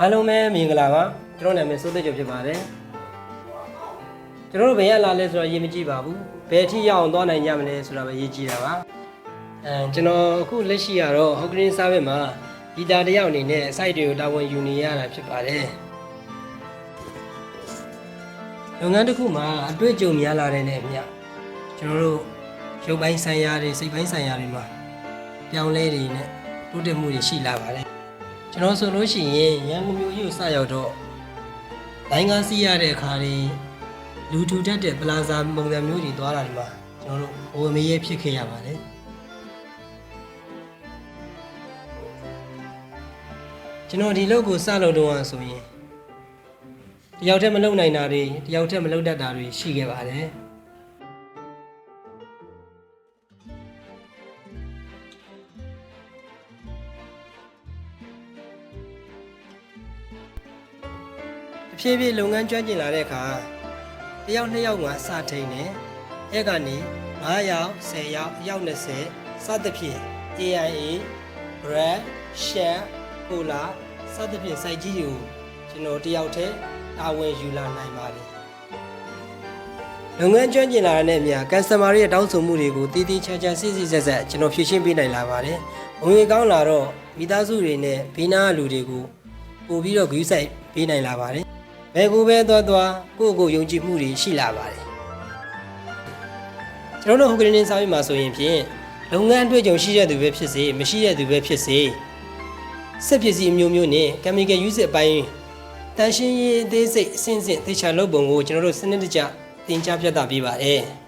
အားလုံးပဲမင်္ဂလာပါကျွန်တော်နာမည်စိုးသက်ကျော်ဖြစ်ပါတယ်ကျွန်တော်တို့ဘယ်ရလာလဲဆိုတော့ရေးမကြည့်ပါဘူးဘယ်အထိရောက်အောင်သွားနိုင်ကြမလဲဆိုတာပဲရေးကြည့်တာပါအဲကျွန်တော်အခုလက်ရှိကတော့ဟော့ကရင်းစားဘက်မှာဂီတာတစ်ယောက်အနေနဲ့ site တွေကိုတာဝန်ယူနေရတာဖြစ်ပါတယ်လုပ်ငန်းတစ်ခုမှာအတွေ့အကြုံများလာတဲ့နဲ့အမျှကျွန်တော်တို့ရုပ်ပိုင်းဆိုင်ရာတွေစိတ်ပိုင်းဆိုင်ရာတွေမှာပြောင်းလဲတွေနဲ့တိုးတက်မှုတွေရှိလာပါတယ် ကျွန်တော်ဆိုလို့ရှိရင်ရန်ကုန်မြို့ကြီးကိုစရောက်တော့တိုင်းကားစီးရတဲ့အခါတွေလူထူထပ်တဲ့ပလာဇာပုံစံမျိုးတွေသွားတာဒီမှာကျွန်တော်တို့ဘဝမရဲဖြစ်ခဲ့ရပါတယ်ကျွန်တော်ဒီလောက်ကိုစလုပ်တော့ဆိုရင်တယောက်တည်းမလုပ်နိုင်တာတွေတယောက်တည်းမလုပ်တတ်တာတွေရှိခဲ့ပါတယ် ဖြည်းဖြည်းလုပ်ငန်းကျွမ်းကျင်လာတဲ့အခါတယောက်နှစ်ယောက်မှစထိန်တယ်အဲ့ကနေ9ယောက်10ယောက်အယောက်20စသဖြင့် AIA Brand Share Cola စသဖြင့် site ကြီးတွေကိုကျွန်တော်တယောက်တည်းတာဝန်ယူလာနိုင်ပါတယ်လုပ်ငန်းကျွမ်းကျင်လာတဲ့နေရာ customer တွေရဲ့တောင်းဆိုမှုတွေကိုတည်တည်ချာချာစစ်စစ်ဆက်ဆက်ကျွန်တော်ဖြည့်ရှင်းပေးနိုင်လာပါတယ်။ဝင်ငွေကောင်းလာတော့မိသားစုတွေနဲ့ဘေးနားကလူတွေကိုပို့ပြီးတော့ view site ပေးနိုင်လာပါတယ်။ ဘယ်ကူပဲသွားသွားကိုယ့်ကိုယ်ယုံကြည်မှုတွေရှိလာပါတယ်။ကျွန်တော်တို့ဟိုကရင်းနေစာရေးမှာဆိုရင်ဖြင့်လုပ်ငန်းအတွေ့အကြုံရှိတဲ့သူပဲဖြစ်စေမရှိတဲ့သူပဲဖြစ်စေစက်ပစ္စည်းအမျိုးမျိုးနဲ့ chemical use အပိုင်းတန်ရှင်းရေးအသေးစိတ်အဆင့်ဆင့်သေချာလုပ်ပုံကိုကျွန်တော်တို့စနစ်တကျသင်ကြားပြသပေးပါတယ်။